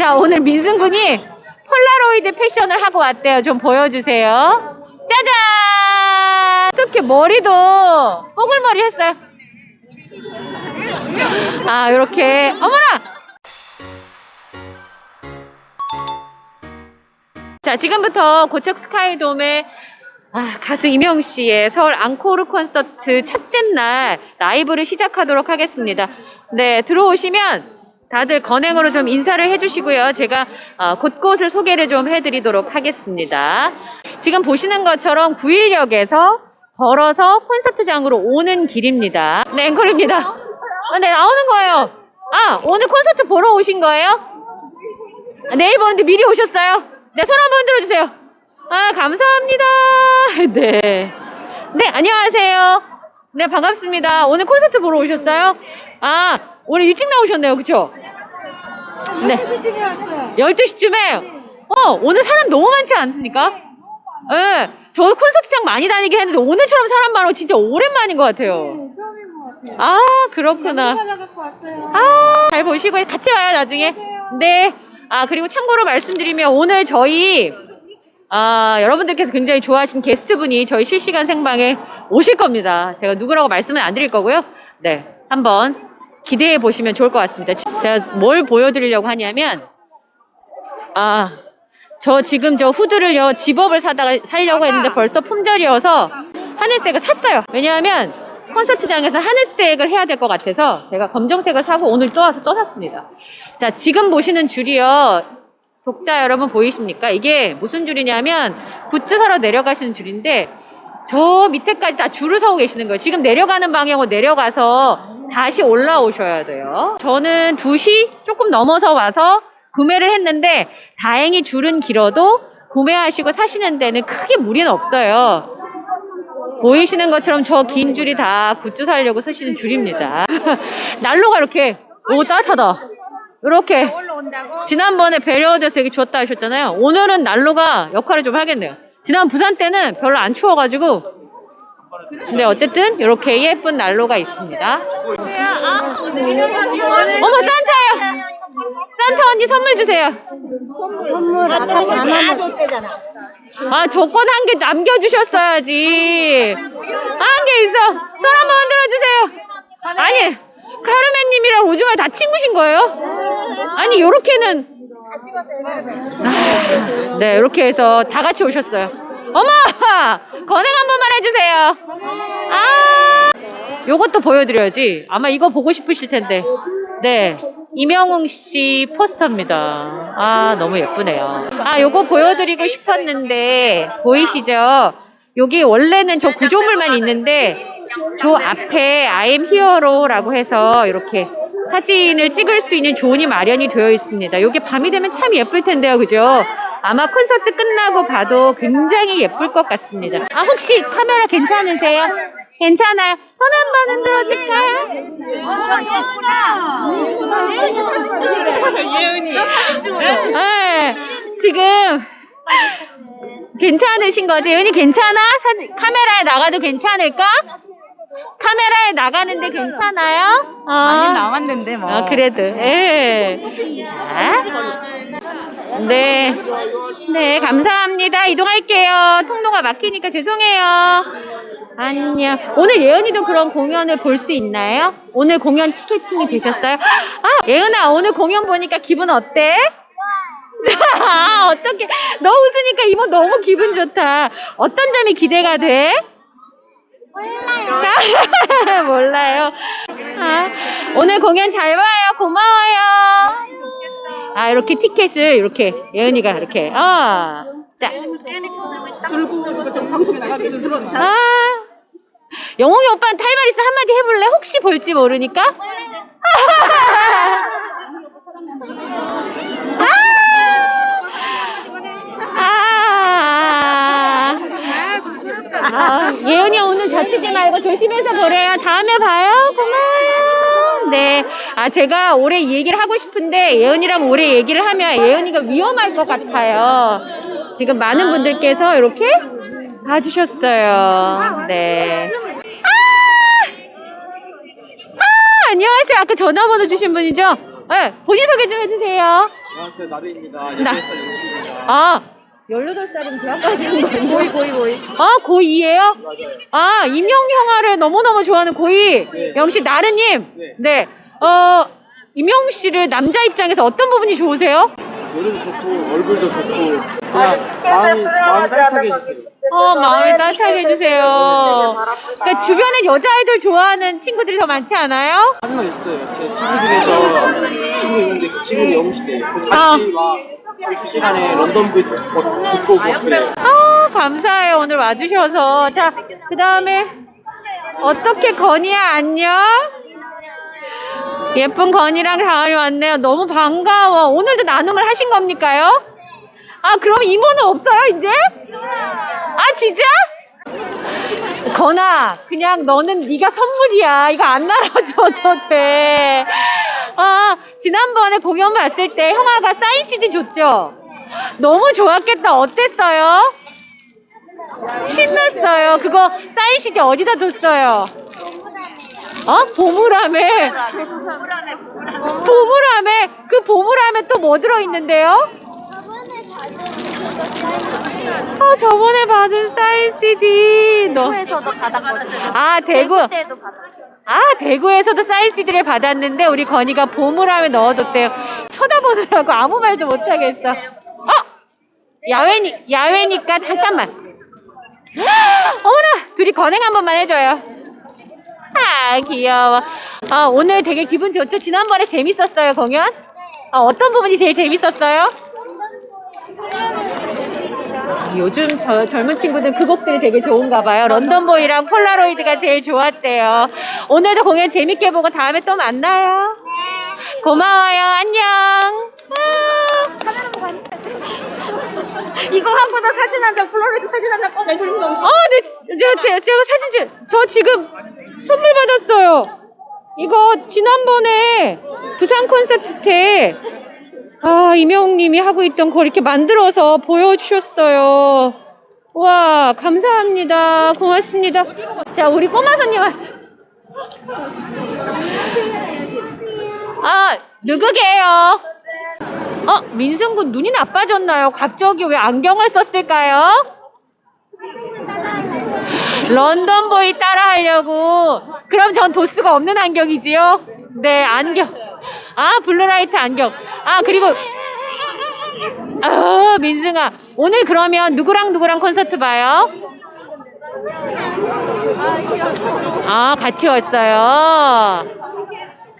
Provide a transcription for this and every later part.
자, 오늘 민승 군이 폴라로이드 패션을 하고 왔대요. 좀 보여주세요. 짜잔! 어떻게 머리도 뽀글머리 했어요. 아, 요렇게. 어머나! 자, 지금부터 고척 스카이돔에 아, 가수 이명 씨의 서울 앙코르 콘서트 첫째 날 라이브를 시작하도록 하겠습니다. 네, 들어오시면 다들 건행으로 좀 인사를 해주시고요. 제가 어, 곳곳을 소개를 좀 해드리도록 하겠습니다. 지금 보시는 것처럼 9일역에서 걸어서 콘서트장으로 오는 길입니다. 네, 앵콜입니다. 아, 네, 나오는 거예요. 아, 오늘 콘서트 보러 오신 거예요? 아, 내일 보는데 미리 오셨어요? 네, 손 한번 들어주세요. 아, 감사합니다. 네. 네, 안녕하세요. 네, 반갑습니다. 오늘 콘서트 보러 오셨어요? 아, 오늘 일찍 나오셨네요. 그쵸? 네. 12시쯤에? 어, 오늘 사람 너무 많지 않습니까? 예. 네, 저 콘서트장 많이 다니긴 했는데 오늘처럼 사람 거 진짜 오랜만인 것 같아요. 처음인 것 같아요. 아, 그렇구나. 왔어요. 아, 잘 보시고 같이 와요, 나중에. 네. 아, 그리고 참고로 말씀드리면 오늘 저희 아, 여러분들께서 굉장히 좋아하시는 게스트분이 저희 실시간 생방에 오실 겁니다. 제가 누구라고 말씀은 안 드릴 거고요. 네. 한번 기대해 보시면 좋을 것 같습니다. 제가 뭘 보여드리려고 하냐면, 아, 저 지금 저 후드를요, 집업을 사다가 살려고 했는데 벌써 품절이어서 하늘색을 샀어요. 왜냐하면 콘서트장에서 하늘색을 해야 될 것 같아서 제가 검정색을 사고 오늘 또 와서 또 샀습니다. 자, 지금 보시는 줄이요. 독자 여러분 보이십니까? 이게 무슨 줄이냐면 굿즈 사러 내려가시는 줄인데 저 밑에까지 다 줄을 서고 계시는 거예요. 지금 내려가는 방향으로 내려가서 다시 올라오셔야 돼요. 저는 2시 조금 넘어서 와서 구매를 했는데 다행히 줄은 길어도 구매하시고 사시는 데는 크게 무리는 없어요. 보이시는 것처럼 저 긴 줄이 다 굿즈 사려고 쓰시는 줄입니다. 난로가 이렇게 오 따뜻하다. 이렇게 지난번에 배려돼서 여기 줬다 하셨잖아요. 오늘은 난로가 역할을 좀 하겠네요. 지난 부산 때는 별로 안 추워가지고 근데 어쨌든 이렇게 예쁜 난로가 있습니다. 어머 산타요. 산타 언니 선물 주세요. 선물 아까 다 줬대잖아. 아 조건 한 개 남겨주셨어야지. 한 개 있어. 손 한번 흔들어 주세요. 아니 카르멘님이랑 오줌을 다 친구신 거예요? 아니 요렇게는 아, 네 이렇게 해서 다 같이 오셨어요. 어머 건행 한 번만 해주세요. 아 요것도 보여드려야지. 아마 이거 보고 싶으실 텐데. 네. 이명웅 씨 포스터입니다. 아, 너무 예쁘네요. 아, 요거 보여드리고 싶었는데, 보이시죠? 여기 원래는 저 구조물만 있는데, 저 앞에 I am hero라고 해서 이렇게 사진을 찍을 수 있는 존이 마련이 되어 있습니다. 요게 밤이 되면 참 예쁠 텐데요. 그죠? 아마 콘서트 끝나고 봐도 굉장히 예쁠 것 같습니다. 아, 혹시 카메라 괜찮으세요? 괜찮아요. 손 한 번 흔들어 줄까요? 예은이. 네, 지금 괜찮으신 거지? 은이 괜찮아? 사진 카메라에 나가도 괜찮을까? 카메라에 나가는데 괜찮아요? 어. 많이 나왔는데 뭐. 아, 그래도. 예. 자. 네. 네, 감사합니다. 이동할게요. 통로가 막히니까 죄송해요. 안녕. 오늘 예은이도 그런 공연을 볼 수 있나요? 오늘 공연 티켓팅이 되셨어요? 아, 예은아, 오늘 공연 보니까 기분 어때? 아, 어떻게. 너 웃으니까 이모 너무 기분 좋다. 어떤 점이 기대가 돼? 몰라요. 몰라요. 아, 오늘 공연 잘 봐요. 고마워요. 아, 이렇게 티켓을 이렇게 예은이가 이렇게. 어. 자. 아. 영웅이 오빠한테 할 말 있어 한마디 해볼래? 혹시 볼지 모르니까. 아. 아, 예은이 오늘 다치지 말고 조심해서 보래요. 다음에 봐요. 고마워요. 네. 아, 제가 올해 이 얘기를 하고 싶은데 예은이랑 올해 얘기를 하면 예은이가 위험할 것 같아요. 지금 많은 분들께서 이렇게 봐주셨어요. 네. 아! 아, 안녕하세요. 아까 전화번호 주신 분이죠? 네, 본인 소개 좀 해주세요. 안녕하세요 나르입니다. 나- 18살 영식입니다. 아, 18살은 대학까지 한 거예요? 고이, 고이, 고이. 아, 고2예요? 아, 임영 형아를 너무너무 좋아하는 고2. 네. 영씨, 나르님. 네. 네. 어, 임영 씨를 남자 입장에서 어떤 부분이 좋으세요? 노래도 좋고 얼굴도 좋고 그냥 마음이 마음 따뜻하게 해주세요. 어, 마음을 따뜻하게 해주세요. 그러니까 주변에 여자아이들 좋아하는 친구들이 더 많지 않아요? 한 명 있어요. 제 친구 중에서 친구 있는데 그 친구는 영웅시대. 그래서 아. 같이 막 점심 시간에 런던 브이 듣고 듣고 오고 그래요. 아, 감사해요. 오늘 와주셔서. 자, 그 다음에, 어떻게 건이야, 안녕? 예쁜 건이랑 다음이 왔네요. 너무 반가워. 오늘도 나눔을 하신 겁니까요? 아, 그럼 이모는 없어요, 이제? 아, 진짜? 건아, 그냥 너는 네가 선물이야. 이거 안 나눠줘도 돼. 아, 지난번에 공연 봤을 때 형아가 사인 CD 줬죠? 너무 좋았겠다. 어땠어요? 신났어요. 그거 사인 CD 어디다 뒀어요? 어? 보물함에. 보물함에. 그 보물함에 또 뭐 들어있는데요? 아, 저번에 받은 사인 CD. 너. 에서도 받았거든요. 아, 대구. 때도 받았어요. 아, 대구에서도 사인 CD를 받았는데 우리 건이가 보물함에 넣어뒀대요. 쳐다보느라고 아무 말도 못하겠어. 어? 야외니, 야외니까 잠깐만. 어머나! 둘이 건행 한 번만 해줘요. 아, 귀여워. 아, 오늘 되게 기분 좋죠? 지난번에 재밌었어요, 공연? 아, 어떤 부분이 제일 재밌었어요? 요즘 저 젊은 친구들 그 곡들이 되게 좋은가 봐요. 런던보이랑 폴라로이드가 제일 좋았대요. 오늘도 공연 재밌게 보고 다음에 또 만나요. 고마워요. 안녕. 아. 이거 하고도 사진 한 장, 플로리드 사진 한장 있는 거 어, 네, 저, 제가, 제가 사진 찍, 저 지금 선물 받았어요. 이거 지난번에 부산 콘서트 때, 아, 이명웅 님이 하고 있던 거 이렇게 만들어서 보여주셨어요. 와, 감사합니다. 고맙습니다. 자, 우리 꼬마 손님 왔어. 아, 누구게요? 어, 민승군 눈이 나빠졌나요? 갑자기 왜 안경을 썼을까요? 런던보이 따라 하려고. 그럼 전 도수가 없는 안경이지요? 네, 안경. 아, 블루라이트 안경. 아, 그리고. 아, 민승아. 오늘 그러면 누구랑 누구랑 콘서트 봐요? 아, 같이 왔어요.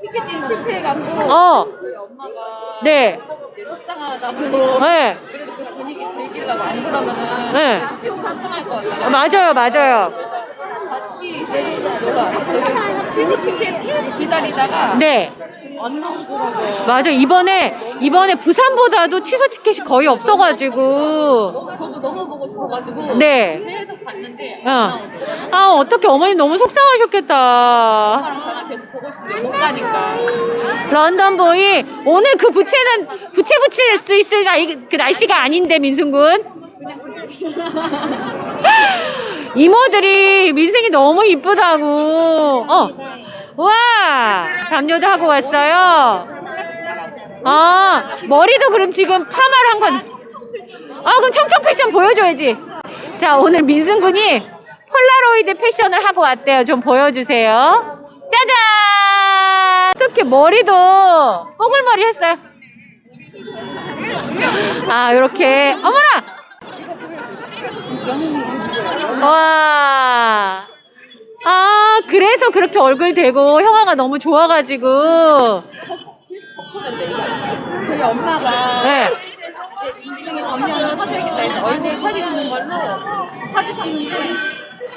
티켓팅 실패해갖고 어, 저희 엄마가 네. 이제 속상하다고 네. 그래도 그 분위기 즐기려고 안 그러면은 네. 속상할 것 같아요 아, 맞아요, 맞아요. 같이 뭐가 저기 취소 티켓 계속 기다리다가 네. 안 나오더라고요 맞아 이번에 이번에 부산보다도 취소 티켓이 거의 없어가지고 저도 너무 보고 싶어가지고 네. 계속 봤는데 어. 아 어떻게 어머니 너무 속상하셨겠다. 엄마랑 저랑 계속 보고 싶은데 못 가니까 런던 보이 오늘 그 부채는 부채 붙일 수 있을 날, 그 날씨가 아닌데 민승군. 이모들이 민승이 너무 이쁘다고. 어. 와 담요도 하고 왔어요. 아 머리도 그럼 지금 파마를 한 건. 아 그럼 청청 패션 보여줘야지. 자 오늘 민승군이 폴라로이드 패션을 하고 왔대요. 좀 보여주세요. 짜잔! 어떻게 머리도 뽀글머리 했어요. 아 이렇게 어머나! 와. 아 그래서 그렇게 얼굴 대고 형아가 너무 좋아가지고 저희 엄마가 네. 인생에 전면을 사드리겠다 해서 얼굴 사주는 걸로 사주셨는데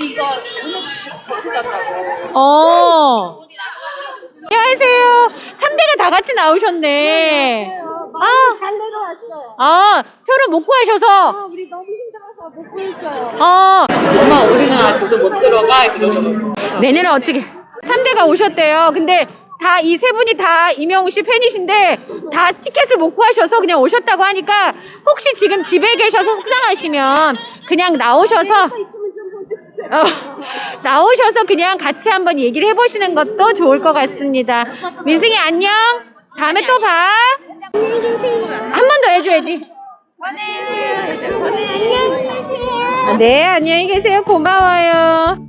이거 오늘 어. 안녕하세요. 3대가 다 같이 나오셨네. 아, 잘 내려왔어요. 아, 표를 못 구하셔서. 아, 우리 너무. 어, 엄마 우리는 아직도 못 들어가 이러더라고 내년에 어떻게. 3대가 오셨대요. 근데 다 이 세 분이 다 이명우 씨 팬이신데 다 티켓을 못 구하셔서 그냥 오셨다고 하니까 혹시 지금 집에 계셔서 속상하시면 그냥 나오셔서 보여주세요. 어, 나오셔서 그냥 같이 한번 얘기를 해보시는 것도 좋을 것 같습니다. 민승이 안녕. 다음에 또 봐. 한 번 더 해줘야지. 네, 안녕히 계세요. 고마워요.